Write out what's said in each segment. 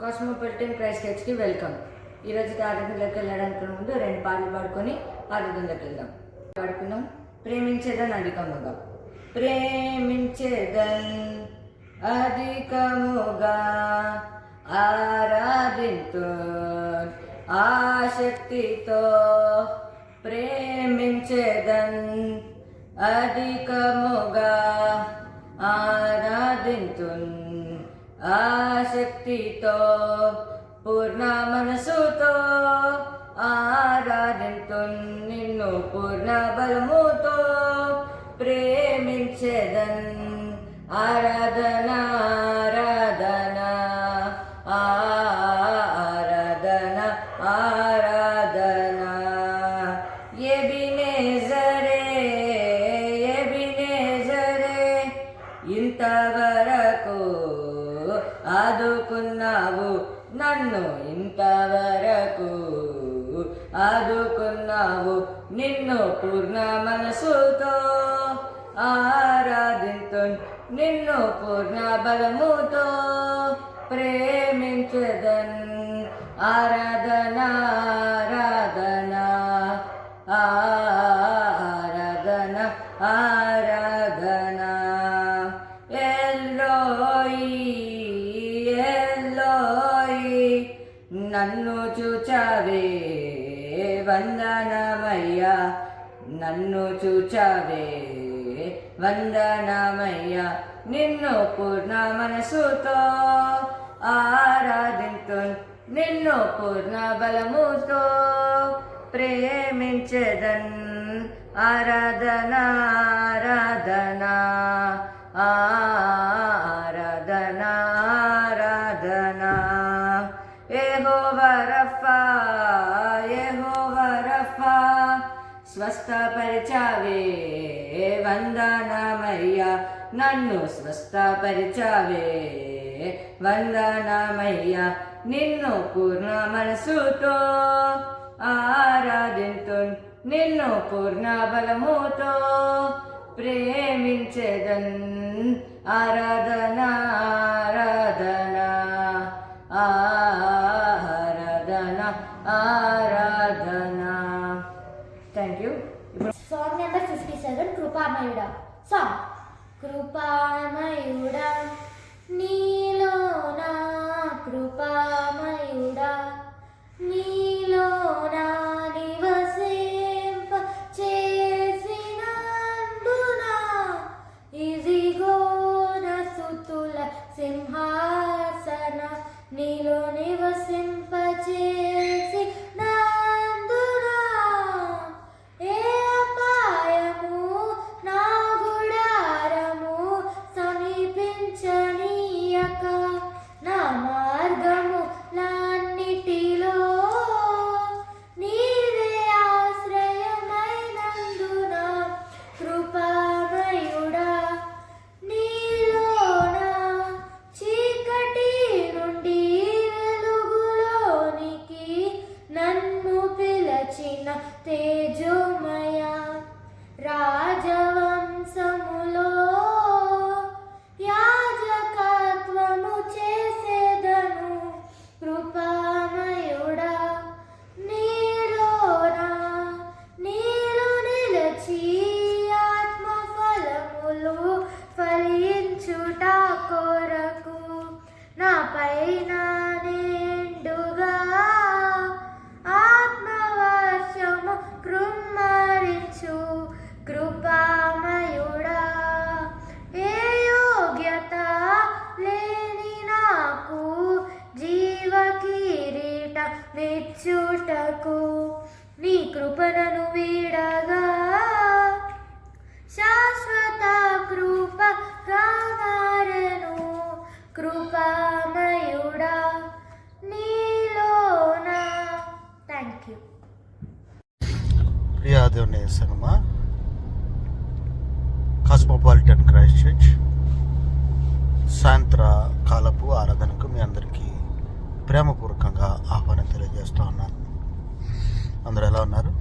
Cosmopolitan price చర్చ్కి welcome ఈరోజు ఆరాధనలోకి వెళ్ళడానికి ముందు రెండు పాటలు పాడుకొని ఆరాధనలోకి వెళ్దాం. పాడుకుందాం. ప్రేమించేదని అధికముగా ప్రేమించేదన్ అధికముగా ఆరాధింతు ఆసక్తితో ప్రేమించేదన్ అధికముగా ఆరాధింతున్ శక్తితో పూర్ణ మనసుతో ఆరాధింతున్ నిన్ను పూర్ణ బలముతో ప్రేమించేదన్ ఆరాధనా. పూర్ణ మనసుతో ఆరాధింతు నిన్ను పూర్ణ బలముతో ప్రేమించదన్. ఆరాధన ఆరాధన ఆరాధన ఆరాధన. ఎల్లోయి ఎల్లోయి నన్ను చూచావే వందనమయ్యా. నన్ను చూచావే. వందనామయ్యా నిన్ను పూర్ణ మనసుతో ఆరాధింతు నిన్ను పూర్ణ బలముతో ప్రేమించదన్. ఆరాధన ఆరాధన ఆరాధన ఆరాధన. ఏహోవరఫా ఏహోవరఫా స్వస్థపరిచావే వందనమయ్యా నన్ను స్వస్థపరిచావే వందనమయ్యా నిన్ను పూర్ణ మనసుతో ఆరాధింతు నిన్ను పూర్ణ బలముతో ప్రేమించదన్ ఆరాధనా. కృపామయుడా సాంగ్ కృపామయుడా నీ కృపణను వీడగా. శాశ్వత కృప కామారెను కృపామయుడా నీలోనా. థ్యాంక్ యూ ప్రియాదేవుని సినిమా కాస్మోపాలిటన్ క్రైస్ట్ చర్చ్ సాయంత్ర కాలపు ఆరాధనకు మీ అందరికీ ప్రేమపూర్వకంగా ఆహ్వానం తెలియజేస్తూ ఉన్నాను. అందరూ ఎలా ఉన్నారు?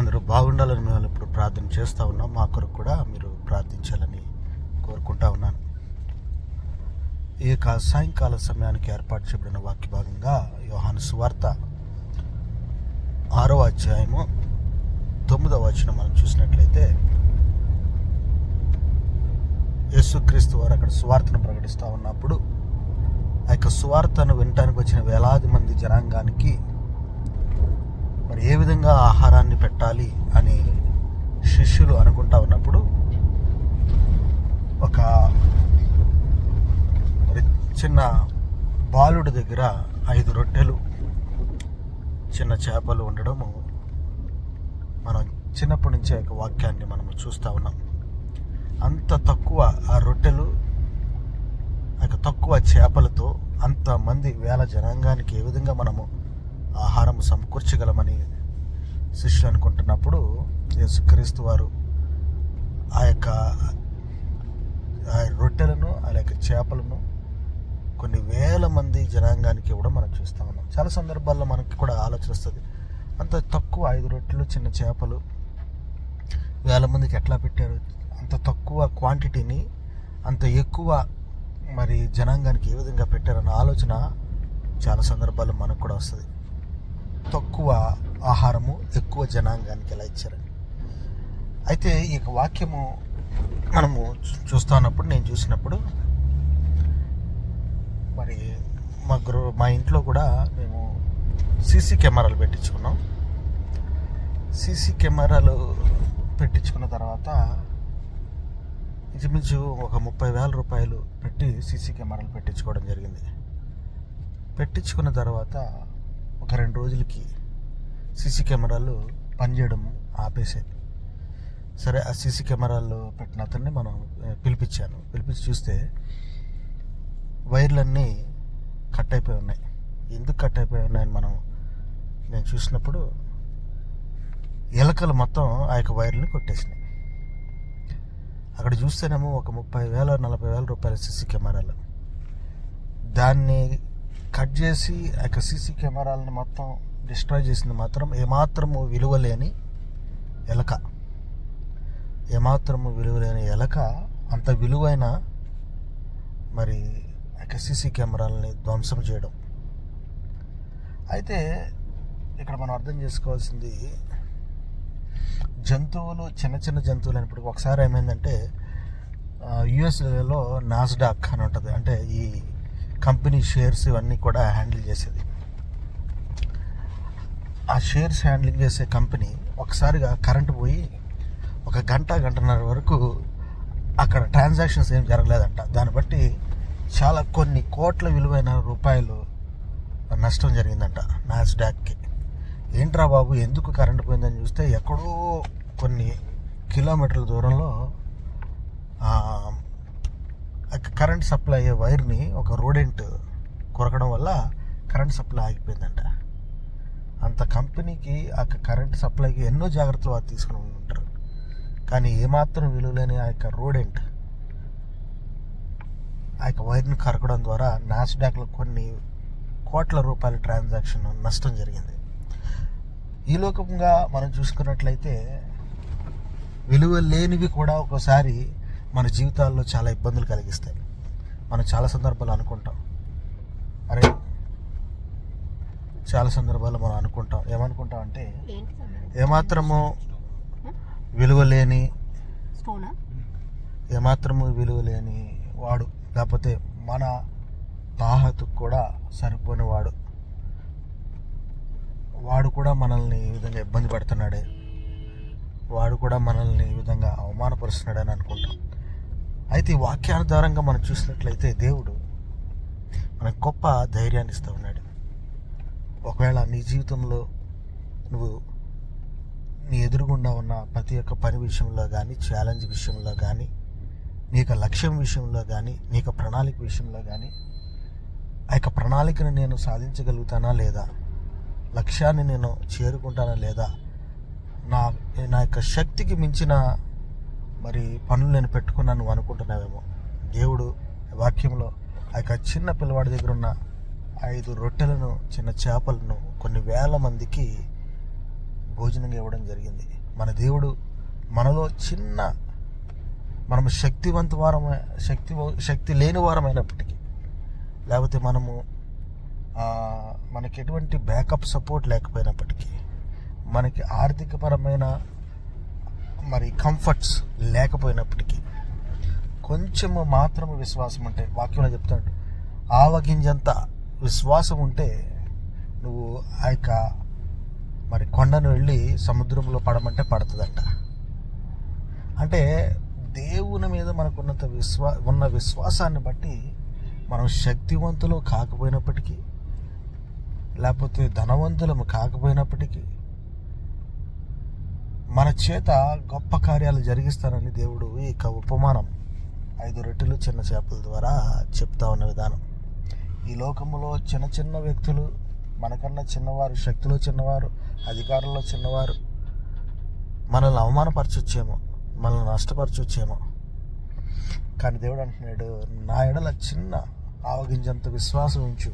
అందరూ బాగుండాలని మేము ఇప్పుడు ప్రార్థన చేస్తూ ఉన్నాం. మా కొరకు కూడా మీరు ప్రార్థించాలని కోరుకుంటా ఉన్నాను. ఈ యొక్క సాయంకాల సమయానికి ఏర్పాటు చేయబడిన వాక్య భాగంగా యోహాను సువార్త ఆరో అధ్యాయము తొమ్మిదవ వచనం మనం చూసినట్లయితే యేసుక్రీస్తు వారు అక్కడ సువార్తను ప్రకటిస్తూ ఉన్నప్పుడు ఆ యొక్క సువార్తను వినటానికి వచ్చిన వేలాది మంది జనాంగానికి మరి ఏ విధంగా ఆహారాన్ని పెట్టాలి అని శిష్యులు అనుకుంటా ఉన్నప్పుడు ఒక చిన్న బాలుడి దగ్గర ఐదు రొట్టెలు చిన్న చేపలు ఉండడము మనం చిన్నప్పటి నుంచే ఒక వాక్యాన్ని మనము చూస్తూ ఉన్నాం. అంత తక్కువ ఆ రొట్టెలు ఆ తక్కువ చేపలతో అంతమంది వేల జనాంగానికి ఏ విధంగా మనము ఆహారం సమకూర్చగలమని శిష్యులు అనుకుంటున్నప్పుడు యేసుక్రీస్తు వారు ఆ యొక్క ఆ రొట్టెలను ఆ యొక్క చేపలను కొన్ని వేల మంది జనాంగానికి ఇవ్వడం మనం చూస్తూ ఉన్నాం. చాలా సందర్భాల్లో మనకి కూడా ఆలోచన వస్తుంది. అంత తక్కువ ఐదు రొట్టెలు చిన్న చేపలు వేల మందికి ఎట్లా పెట్టారు? అంత తక్కువ క్వాంటిటీని అంత ఎక్కువ మరి జనాంగానికి ఏ విధంగా పెట్టారన్న ఆలోచన చాలా సందర్భాల్లో మనకు కూడా వస్తుంది. తక్కువ ఆహారము ఎక్కువ జనాంగానికి ఎలా ఇచ్చారని అయితే ఈ యొక్క వాక్యము మనము చూస్తా ఉన్నప్పుడు నేను చూసినప్పుడు మరి మా గృహ మా ఇంట్లో కూడా మేము సీసీ కెమెరాలు పెట్టించుకున్నాం. సీసీ కెమెరాలు పెట్టించుకున్న తర్వాత ఇంచుమించు ఒక ముప్పై వేల రూపాయలు పెట్టి సీసీ కెమెరాలు పెట్టించుకోవడం జరిగింది. పెట్టించుకున్న తర్వాత ఒక రెండు రోజులకి సీసీ కెమెరాలు పనిచేయడం ఆపేసాయి సరే ఆ సీసీ కెమెరాల్లో పెట్టిన అతన్ని మనం పిలిపించాను. పిలిపించి చూస్తే వైర్లన్నీ కట్ అయిపోయి ఉన్నాయి. ఎందుకు కట్ అయిపోయి ఉన్నాయని మనం నేను చూసినప్పుడు ఎలకలు మొత్తం ఆ యొక్క వైర్ని కొట్టేసినాయి. అక్కడ చూస్తేనేమో ఒక ముప్పై వేల నలభై వేల రూపాయల సీసీ కెమెరాలు. దాన్ని కట్ చేసి ఆ యొక్క సీసీ కెమెరాలను మొత్తం డిస్ట్రాయ్ చేసింది మాత్రం ఏమాత్రము విలువలేని ఎలక. ఏమాత్రము విలువలేని ఎలక అంత విలువైన మరి ఆ యొక్క సీసీ కెమెరాలని ధ్వంసం చేయడం. అయితే ఇక్కడ మనం అర్థం చేసుకోవాల్సింది జంతువులు చిన్న చిన్న జంతువులు అయినప్పుడు ఒకసారి ఏమైందంటే యుఎస్లలో నాస్డాక్ అని ఉంటుంది. అంటే ఈ కంపెనీ షేర్స్ ఇవన్నీ కూడా హ్యాండిల్ చేసేది. ఆ షేర్స్ హ్యాండిల్ చేసే కంపెనీ ఒకసారిగా కరెంటు పోయి ఒక గంట గంటన్నర వరకు అక్కడ ట్రాన్సాక్షన్స్ ఏం జరగలేదంట. దాన్ని బట్టి చాలా కొన్ని కోట్ల విలువైన రూపాయలు నష్టం జరిగిందంట నాస్డాక్కి. ఏంట్రా బాబు ఎందుకు కరెంటు పోయిందని చూస్తే ఎక్కడో కొన్ని కిలోమీటర్ల దూరంలో కరెంట్ సప్లై అయ్యే వైర్ని ఒక రోడెంట్ కొరకడం వల్ల కరెంట్ సప్లై ఆగిపోయిందంట. అంత కంపెనీకి ఆ కరెంట్ సప్లైకి ఎన్నో జాగ్రత్తలు వారు తీసుకుని ఉంటారు. కానీ ఏమాత్రం విలువలేని ఆ యొక్క రోడెంట్ ఆ యొక్క వైర్ని కరకడం ద్వారా నాస్డాక్లో కొన్ని కోట్ల రూపాయల ట్రాన్సాక్షన్ నష్టం జరిగింది. ఈ లోకంగా మనం చూసుకున్నట్లయితే విలువ లేనివి కూడా ఒకసారి మన జీవితాల్లో చాలా ఇబ్బందులు కలిగిస్తాయి. మనం చాలా సందర్భాలు అనుకుంటాం. అరే చాలా సందర్భాల్లో మనం అనుకుంటాం. ఏమనుకుంటాం అంటే ఏమాత్రము విలువ లేని ఏమాత్రము విలువ లేని వాడు లేకపోతే మన తాహతుకు కూడా సరిపోని వాడు. వాడు కూడా మనల్ని ఈ విధంగా ఇబ్బంది పెడుతున్నాడే. వాడు కూడా మనల్ని ఈ విధంగా అవమానపరుస్తున్నాడని అనుకుంటాం. అయితే ఈ వాక్యానుసారంగా మనం చూసినట్లయితే దేవుడు మనకు గొప్ప ధైర్యాన్ని ఇస్తూ ఉన్నాడు. ఒకవేళ నీ జీవితంలో నువ్వు నీ ఎదురుగుండా ఉన్న ప్రతి ఒక్క పని విషయంలో కానీ ఛాలెంజ్ విషయంలో కానీ నీ యొక్క లక్ష్యం విషయంలో కానీ నీ యొక్క ప్రణాళిక విషయంలో కానీ ఆ యొక్క ప్రణాళికను నేను సాధించగలుగుతానా లేదా? లక్ష్యాన్ని నేను చేరుకుంటానా లేదా? నా నా యొక్క శక్తికి మించిన మరి పనులు నేను పెట్టుకున్నాను నువ్వు అనుకుంటున్నావేమో. దేవుడు వాక్యంలో ఆ యొక్క చిన్న పిల్లవాడి దగ్గర ఉన్న ఐదు రొట్టెలను చిన్న చేపలను కొన్ని వేల మందికి భోజనంగా ఇవ్వడం జరిగింది. మన దేవుడు మనలో చిన్న మనం శక్తివంత వారమే శక్తి శక్తి లేని వారమైనప్పటికీ లేకపోతే మనము మనకి ఎటువంటి బ్యాకప్ సపోర్ట్ లేకపోయినప్పటికీ మనకి ఆర్థికపరమైన మరి కంఫర్ట్స్ లేకపోయినప్పటికీ కొంచెము మాత్రము విశ్వాసం అంటే వాక్యంలో చెప్తాడు ఆవగింజంత విశ్వాసం ఉంటే నువ్వు ఆ యొక్క మరి కొండను వెళ్ళి సముద్రంలో పడమంటే పడుతుందంట. అంటే దేవుని మీద మనకున్నంత విశ్వా ఉన్న విశ్వాసాన్ని బట్టి మనం శక్తివంతులు కాకపోయినప్పటికీ లేకపోతే ధనవంతులము కాకపోయినప్పటికీ చేత గొప్ప కార్యాలు జరిగిస్తానని దేవుడు ఈ ఉపమానం ఐదు రొట్టెలు చిన్న చేపల ద్వారా చెప్తా ఉన్న విధానం. ఈ లోకంలో చిన్న చిన్న వ్యక్తులు మనకన్నా చిన్నవారు శక్తిలో చిన్నవారు అధికారంలో చిన్నవారు మనల్ని అవమానపరచొచ్చేమో మనల్ని నష్టపరచొచ్చేమో. కానీ దేవుడు అంటున్నాడు నా ఎడల చిన్న ఆవగింజంత విశ్వాసం ఉంచు.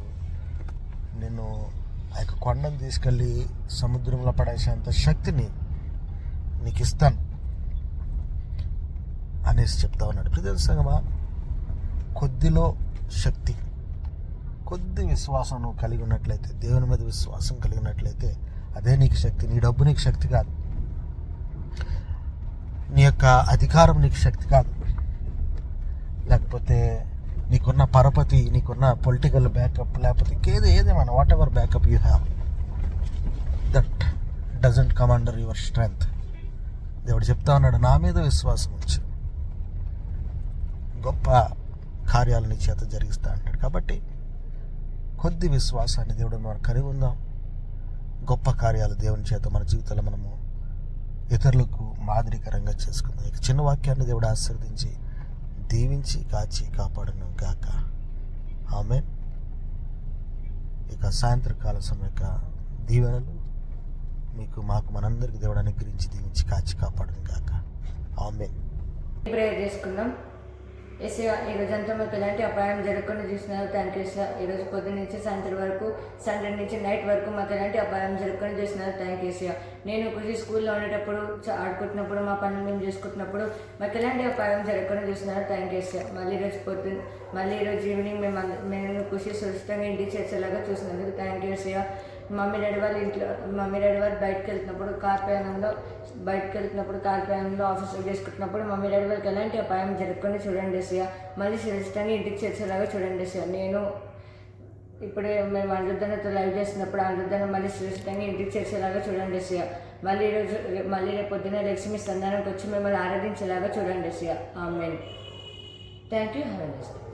నేను ఆ యొక్క కొండను తీసుకెళ్ళి సముద్రంలో పడేసేంత శక్తిని నీకు ఇస్తాను అనేసి చెప్తా ఉన్నాడు. ప్రతి సంగమా? కొద్దిలో శక్తి కొద్ది విశ్వాసం నువ్వు కలిగి ఉన్నట్లయితే దేవుని మీద విశ్వాసం కలిగినట్లయితే అదే నీకు శక్తి. నీ డబ్బు నీకు శక్తి కాదు. నీ యొక్క అధికారం నీకు శక్తి కాదు. లేకపోతే నీకున్న పరపతి నీకున్న పొలిటికల్ బ్యాకప్ లేకపోతే ఇంకేది ఏదేమైనా whatever backup you have that doesn't commander your strength దేవుడు చెప్తా ఉన్నాడు నా మీద విశ్వాసం వచ్చి గొప్ప కార్యాలని చేత జరిగిస్తా అంటాడు. కాబట్టి కొద్ది విశ్వాసాన్ని దేవుడు మనం కలిగి ఉందాం. గొప్ప కార్యాలు దేవుని చేత మన జీవితంలో మనము ఇతరులకు మాదిరికరంగా చేసుకుందాం. ఇక చిన్న వాక్యాన్ని దేవుడు ఆశీర్వదించి దీవించి కాచి కాపాడను గాక. ఆమె ఇక సాయంత్రకాల సమయ యొక్క దీవెనలు మీకు మాకు మనందరికి దేవుడు అనుగ్రహించి దీవించి కాచి కాపాడను కాక ఆమె ప్రేయర్ చేసుకుందాం. ఎస్ ఈ రోజంతా మాకు ఎలాంటి అపాయం జరగకుండా చూసినారు. థ్యాంక్ యూ సార్ ఈ రోజు పొద్దున్న నుంచి సాయంత్రం వరకు సండే నుంచి నైట్ వరకు మాకు ఎలాంటి అపాయం జరగకుండా చూసినారు. థ్యాంక్ యూ సార్ నేను కృషి స్కూల్లో ఉండేటప్పుడు ఆడుకుంటున్నప్పుడు మా పనులు మేము చేసుకుంటున్నప్పుడు మాకు ఎలాంటి అపాయం జరగకుండా చూసినారు. థ్యాంక్ యూ సార్ మళ్ళీ ఈరోజు పొద్దున్న మళ్ళీ ఈరోజు ఈవినింగ్ మేము మేము కృషి సురక్షితంగా ఇంటికి చేర్చేలాగా చూసినందుకు thank you sir mummy daddy వాళ్ళు ఇంట్లో మమ్మీ డాడీ వాళ్ళు బయటకు వెళ్తున్నప్పుడు కార్ ప్రయాణంలో బయటకు వెళ్తున్నప్పుడు కార్ ప్రయాణంలో ఆఫీస్లో చేసుకుంటున్నప్పుడు మమ్మీ డాడీ వాళ్ళకి ఎలాంటి అపాయం జరగకుండా చూడండి సియా మళ్ళీ సురక్షితంగా ఇంటికి చేర్చేలాగా చూడండి సియా నేను ఇప్పుడే మేము అనురుద్ధనతో లైవ్ చేసినప్పుడు అనురుద్ధన మళ్ళీ సురక్షితంగా ఇంటికి చేర్చేలాగా చూడండి సియా మళ్ళీ ఈరోజు మళ్ళీ రేపు పొద్దున లక్ష్మి సంధానంకి వచ్చి మిమ్మల్ని ఆరాధించేలాగా చూడండి సియ ఆమె థ్యాంక్ యూ హ్యావ్